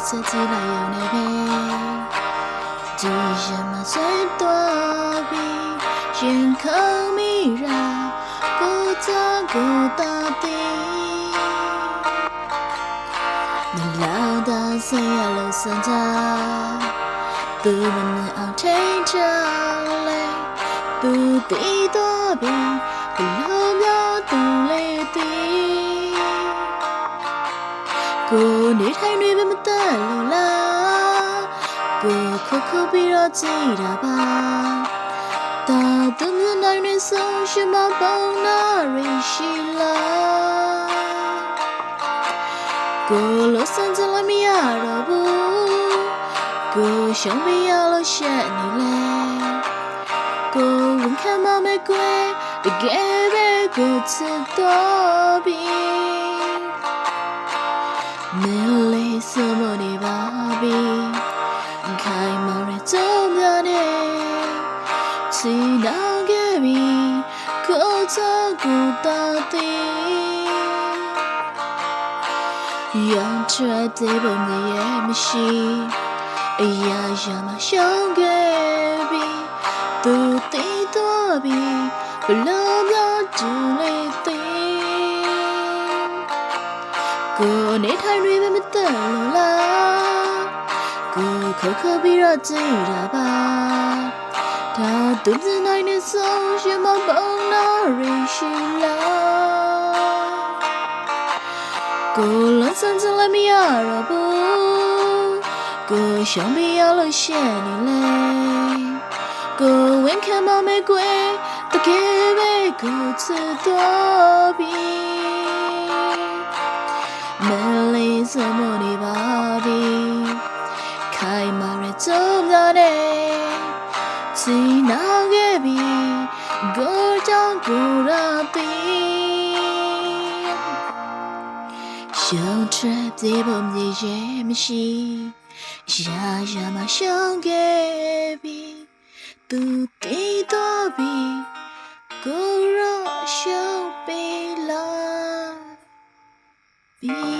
自己来有那边，只什么最多比人口迷绕，孤走孤到底。你老到谁也路上走，不问你。 စံကြသူမမအောင်ထိန်ချလဲသူတီတော့ပြီးဘလို့များသူလေးတီကိုနေထိုင်နေပဲမတက်လို့လားကိုခုခုပြီးတော့ကြည်တာပါတာသူမြင်နိုင်နေဆုံးရှိမပုံနာရရှိလားကိုလို့စံကြလို့မရတော့ဘူး ကိုရှုံးမရလို့ရှက်နေလေကိုဝန်ခံမမဲ့ကွယ်တကယ်ပဲကိုချစ်တော့ပြီမင်းလေးစမနေပါပြီခိုင်မာရကြုံများနေချီနာခဲ့ပြီကိုချကူတာတီရန်ချတဲ့ဘုံရဲ့မရှိ အရာရာမရှောင်ခဲ့ပြီသူတီးတော့ပြီဘလို့များကျူလေးတီကိုနေထိုင်တွေပဲမတက်လို့လားကိုခုတ်ခုတ်ပြီးတော့ကြည့်တာပါဒါသူစနိုင်နေဆုံးရှင်မပုံနာရရှိလားကိုလဆန်းစလည်းမရတော့ဘူး ကိုရှောင်ပြရလို့ရှက်နေလေကိုဝင်ခံမမဲ့ကွယ်တကယ်ပဲကိုချစ်တော့ပြီမလေးစမနေပါပြီခိုင်မာရကြုံရတဲ့ချီနာခဲ့ပြီကိုကြောင့်ကိုရပြီရှောင်းထွက်ပြေပုံမြေရဲ့မရှိ 下下么小雨滴，滴滴答答，鼓落小雨滴。